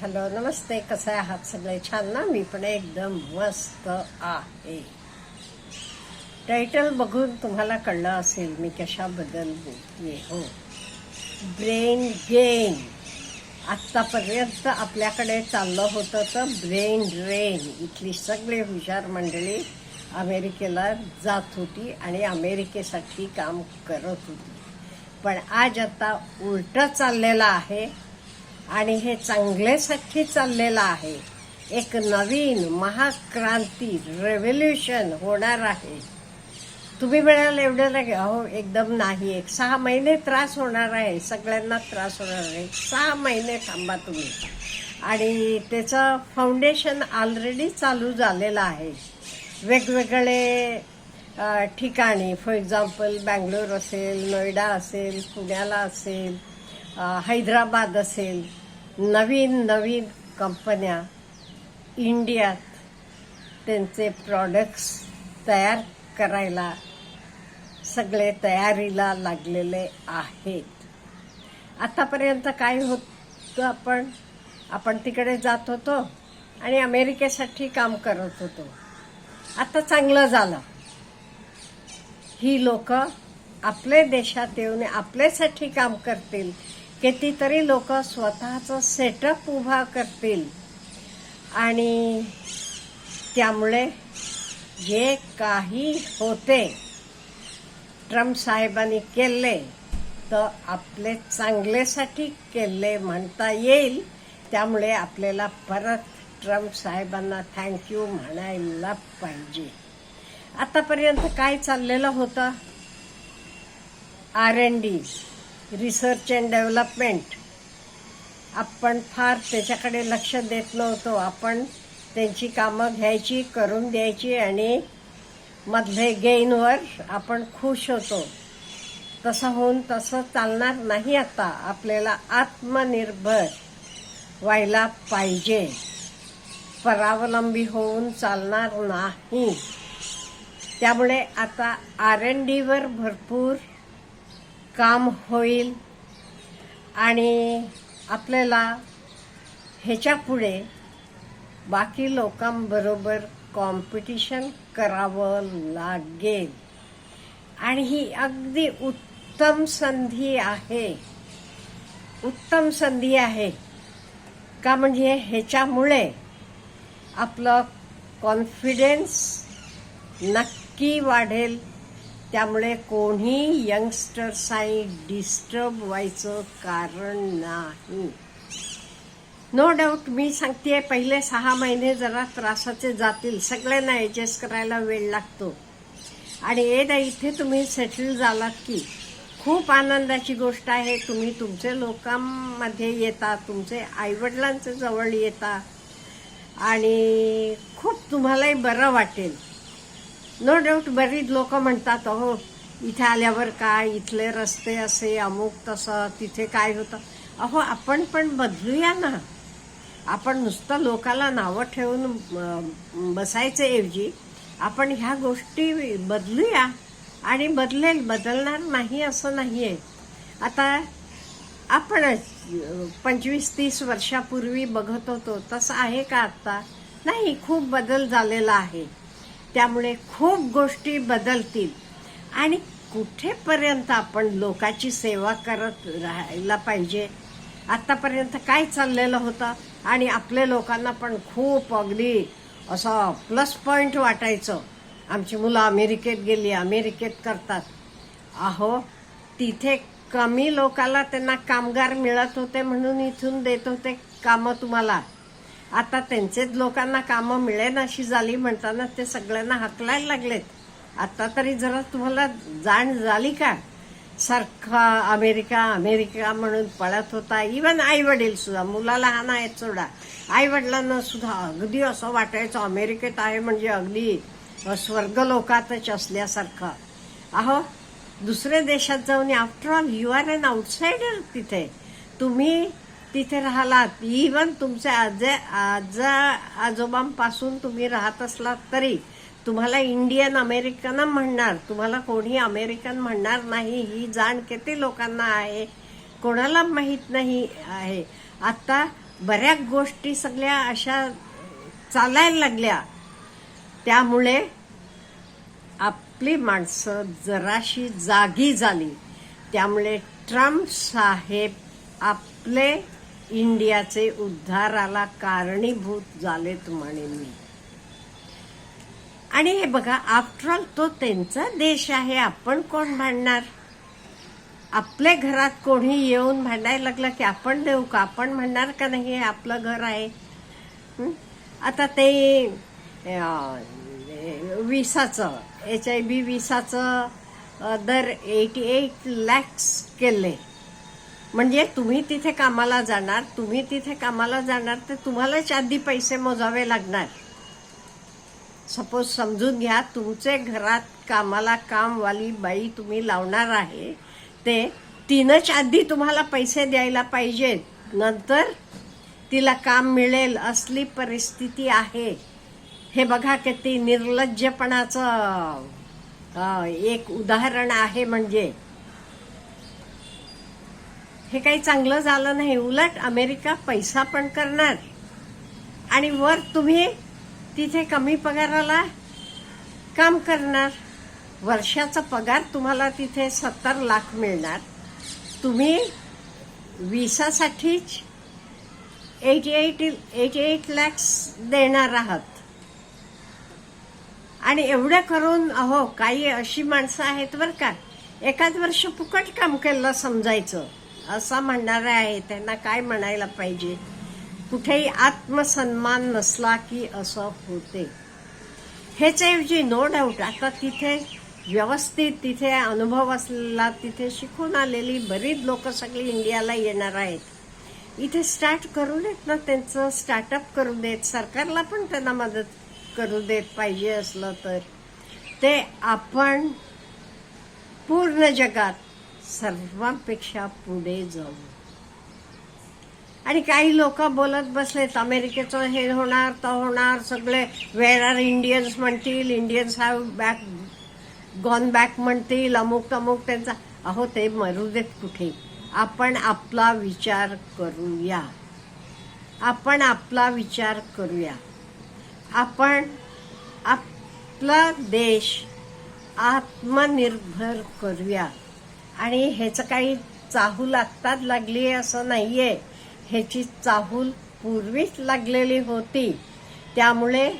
Hello नमस्ते कसे आहात सगळे? छान ना? मी पण एकदम मस्त आहे. टायटल बघून तुम्हाला कळलं असेल मी कशाबद्दल बोलते हो. ब्रेन गेन आत्तापर्यंत आपल्याकडे चाललं होतं तर ब्रेन ड्रेन इथली सगळी हुशार मंडळी अमेरिकेला जात होती आणि अमेरिकेसाठी काम करत होती. पण आज आता उलटं चाललेलं आहे. आणि हे चांगल्यासाठी चाललेलं आहे. एक नवीन महाक्रांती रेव्होल्युशन होणार आहे. तुम्ही म्हणाल एवढं नाही अहो एकदम नाही. एक सहा महिने त्रास होणार आहे. सगळ्यांना त्रास होणार आहे. सहा महिने थांबा तुम्ही. आणि त्याचं फाउंडेशन ऑलरेडी चालू झालेलं आहे. वेगवेगळे ठिकाणी फॉर एक्झाम्पल बँगलोर असेल नोएडा असेल पुण्याला असेल हैदराबाद असेल नवीन नवीन कंपन्या इंडियात त्यांचे प्रॉडक्ट्स तयार करायला सगळे तयारीला लागलेले आहेत. आतापर्यंत काय होतं आपण? आपण तिकडे जात होतो आणि अमेरिकेसाठी काम करत होतो. आता चांगलं झालं. ही लोक आपल्या देशात येऊन आपल्यासाठी काम करतील कितीतरी लोक स्वतःचं सेटअप उभा करतील. आणि त्यामुळे जे काही होते. ट्रम्प साहेबांनी केले तर आपले चांगल्यासाठी केले म्हणता येईल. त्यामुळे आपल्याला परत ट्रम्प साहेबांना थँक्यू म्हणायला पाहिजे. आतापर्यंत काय चाललेलं होतं? R and D research and development आपण फार त्याच्याकडे लक्ष देत नव्हतो. आपण त्यांची कामं घ्यायची करून द्यायची आणि मधले गेनवर आपण खुश होतो. तसं होऊन तसं चालणार नाही आता. आपल्याला आत्मनिर्भर व्हायला पाहिजे. परावलंबी होऊन चालणार नाही. त्यामुळे आता आर एन डीवर भरपूर काम होईल आणि आपल्याला ह्याच्या पुढे बाकी लोकांबरोबर कॉम्पिटिशन करावं लागेल. आणि ही अगदी उत्तम संधी आहे. उत्तम संधी आहे. का म्हणजे ह्याच्यामुळे आपलं कॉन्फिडेन्स नक्की वाढेल. त्यामुळे कोणी यंगस्टर्सही डिस्टर्ब व्हायचं कारण नाही. नो डाऊट मी सांगते पहिले सहा महिने जरा त्रासाचे जातील. सगळ्यांना ऍडजस्ट करायला वेळ लागतो. आणि एकदा इथे तुम्ही सेटल झालात की. खूप आनंदाची गोष्ट आहे तुम्ही तुमचे लोकांमध्ये येता तुमचे आईवडिलांचे जवळ येता. आणि खूप तुम्हालाही बरं वाटेल. नो डाऊट बरीच लोक म्हणतात अहो इथे आल्यावर काय? इथले रस्ते असे अमुक तसं तिथे काय होतं? अहो आपण पण बदलूया ना. आपण नुसतं लोकाला नावं ठेवून बसायचं ऐवजी आपण ह्या गोष्टी बदलूया. आणि बदलेल बदलणार नाही असं नाही आहे आता आपणच पंचवीस तीस वर्षापूर्वी बघत होतो तसं आहे का आत्ता? नाही खूप बदल झालेला आहे. त्यामुळे खूप गोष्टी बदलतील. आणि कुठेपर्यंत आपण लोकाची सेवा करत राहायला पाहिजे? आतापर्यंत काय चाललेलं होतं? आणि आपल्या लोकांना पण खूप अगदी असं प्लस पॉईंट वाटायचं. आमची मुलं अमेरिकेत गेली अमेरिकेत करतात. अहो तिथे कमी लोकाला त्यांना कामगार मिळत होते म्हणून इथून देत होते कामं तुम्हाला. आता त्यांचेच लोकांना कामं मिळेन अशी झाली म्हणताना ते सगळ्यांना हकलायला लागलेत. आता तरी जरा तुम्हाला जाण झाली का? सारखा अमेरिका अमेरिका म्हणून पळत होता. इवन आई वडील सुद्धा मुलाला हा नाही सोडा. आई वडिलांना सुद्धा अगदी असं वाटायचं अमेरिकेत आहे म्हणजे अगदी स्वर्ग लोकातच असल्यासारखं. अहो दुसऱ्या देशात जाऊन after all you are an outsider तिथे. तुम्ही तिथे राहिलात. इवन तुमच्या आजे आज आजोबांपासून तुम्ही राहत असलात तरी तुम्हाला इंडियन अमेरिकन म्हणणार तुम्हाला कोणी अमेरिकन म्हणणार नाही ही जाण किती लोकांना आहे कोणाला माहीत नाही आहे. आता बऱ्याच गोष्टी सगळ्या अशा चालायला लागल्या. त्यामुळे आपली माणसं जराशी जागी झाली. त्यामुळे ट्रम्प साहेब आपले इंडियाचे उद्धाराला कारणीभूत झालेत म्हणेन मी. आणि हे बघा आफ्टरऑल तो त्यांचा देश आहे आपण कोण भांडणार? आपल्या घरात कोणी येऊन भांडायला लागलं की आपण देऊ का? आपण म्हणणार का नाही? हे आपलं घर आहे. आता ते विसाचं एच आय बी विसाचं दर एटी एट लॅक्स केले. म्हणजे तुम्ही तिथे कामाला जाणार तुम्ही तिथे कामाला जाणार तर तुम्हालाच आधी पैसे मोजावे लागणार. सपोज समजून घ्या तुमचे घरात कामाला कामवाली बाई तुम्ही लावणार आहे ते तिनंच आधी तुम्हाला पैसे द्यायला पाहिजेत नंतर तिला काम मिळेल असली परिस्थिती आहे. हे बघा किती निर्लज्जपणाचं एक उदाहरण आहे म्हणजे. हे काही चांगलं झालं नाही. उलट अमेरिका पैसा पण करणार. आणि वर तुम्ही तिथे कमी पगाराला काम करणार. वर्षाचा पगार तुम्हाला तिथे सत्तर लाख मिळणार. तुम्ही विसासाठीच eighty eight eighty eight lakhs देणार आहात. आणि एवढं करून अहो काही अशी माणसं आहेत बरं का. एकाच वर्ष फुकट काम केलं समजायचं. असा म्हणणारे आहे त्यांना काय म्हणायला पाहिजे? कुठेही आत्मसन्मान नसला की असं होते. ह्याच्याऐवजी नो डाऊट आता तिथे व्यवस्थित तिथे अनुभव असलेला तिथे शिकून आलेली बरीच लोक सगळी इंडियाला येणार आहेत. इथे स्टार्ट करू देत ना त्यांचं स्टार्टअप करू देत सरकारला पण त्यांना मदत करू देत पाहिजे असलं तर. ते आपण पूर्ण जगात सर्वांपेक्षा पुढे जाऊ. आणि काही लोक बोलत बसलेत अमेरिकेचं हे होणार तर होणार सगळे वेर आर इंडियन्स म्हणतील. Indians have back gone back म्हणतील. अमुक अमुक त्यांचा. अहो ते मरू देत कुठे? आपण आपला विचार करूया. आपण आपला विचार करूया. आपण आपला देश आत्मनिर्भर करूया. आणि ह्याचं काही चाहूल आत्ताच लागली आहे असं नाहीये. ह्याची चाहूल पूर्वीच लागलेली होती. त्यामुळे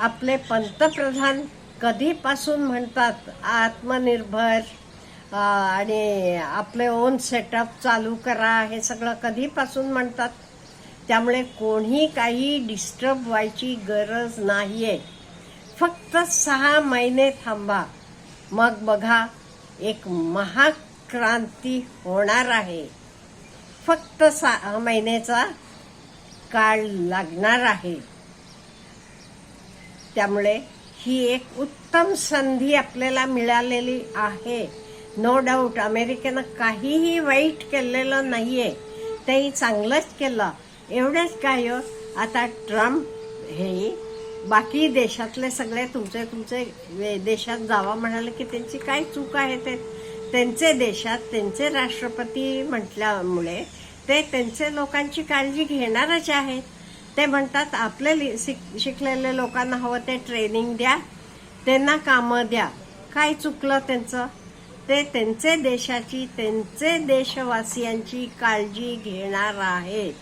आपले पंतप्रधान कधीपासून म्हणतात आत्मनिर्भर आणि आपले ओन सेटअप चालू करा हे सगळं कधीपासून म्हणतात? त्यामुळे कोणी काही डिस्टर्ब व्हायची गरज नाहीये. फक्त सहा महिने थांबा. मग बघा एक क्रांती होणार आहे. फक्त सहा महिन्याचा काळ लागणार आहे. त्यामुळे ही एक उत्तम संधी आपल्याला मिळालेली आहे. नो डाऊट अमेरिकेनं काहीही वाईट केलेलं नाहीये. तेही चांगलंच केलं. एवढंच काय हो, आता ट्रम्प हे बाकी देशातले सगळे तुमचे तुमचे वे- देशात जावा म्हणाले की त्यांची काय चूक आहे ते? त्यांचे देशात त्यांचे राष्ट्रपती म्हटल्यामुळे ते त्यांचे लोकांची काळजी घेणारच आहेत. ते म्हणतात आपले लि- शिक- शिकलेले लोकांना हवं ते ट्रेनिंग द्या त्यांना कामं द्या. काय चुकलं त्यांचं? ते त्यांचे देशाची त्यांचे देशवासियांची काळजी घेणार आहेत.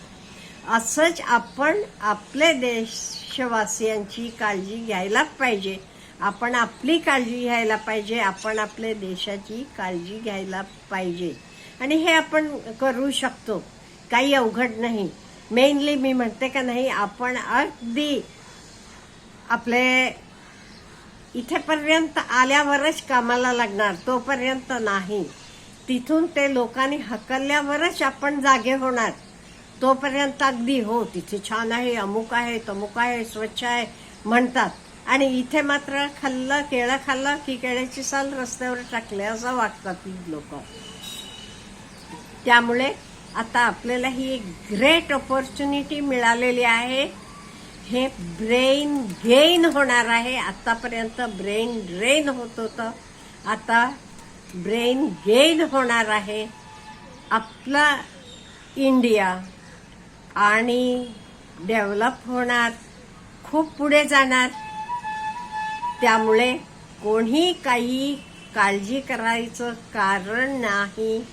असंच आपण आपले देशवासियांची काळजी घ्यायलाच पाहिजे. आपण आपली काळजी घ्यायला पाहिजे आपण आपल्या देशाची काळजी घ्यायला पाहिजे. आणि हे आपण करू शकतो. काही अवघड नाही. मेनली मी म्हणते का नाही आपण अगदी आपले इथेपर्यंत आल्यावरच कामाला लागणार तोपर्यंत नाही. तिथून ते लोकांनी हकलल्यावरच आपण जागे होणार. तोपर्यंत अगदी हो तिथे छान आहे अमुक आहे तमुक आहे स्वच्छ आहे म्हणतात. आणि इथे मात्र खाल्लं केळं खाल्लं की केळ्याची साल रस्त्यावर टाकले असं वागतात लोक. त्यामुळे आता आपल्याला ही एक ग्रेट ऑपॉर्च्युनिटी मिळालेली आहे. हे ब्रेन गेन होणार आहे. आतापर्यंत ब्रेन ड्रेन होत होतं. आता ब्रेन गेन होणार आहे. आपला इंडिया आणि डेव्हलप होणार. खूप पुढे जाणार. त्यामुळे कोणी काही काळजी करायचं कारण नाही.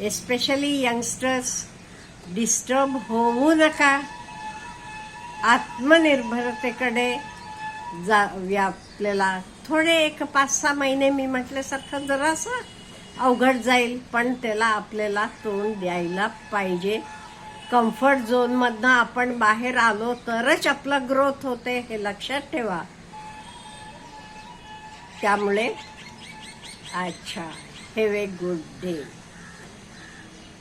एस्पेशली यंगस्टर्स डिस्टर्ब होऊ नका. आत्मनिर्भरतेकडे जा आपल्याला थोडे एक पाच सहा महिने मी म्हटल्यासारखं जरासं अवघड जाईल पण त्याला आपल्याला तोंड द्यायला पाहिजे. कम्फर्ट झोनमधनं आपण बाहेर आलो तरच आपलं ग्रोथ होते हे लक्षात ठेवा. त्यामुळे अच्छा हॅव ए गुड डे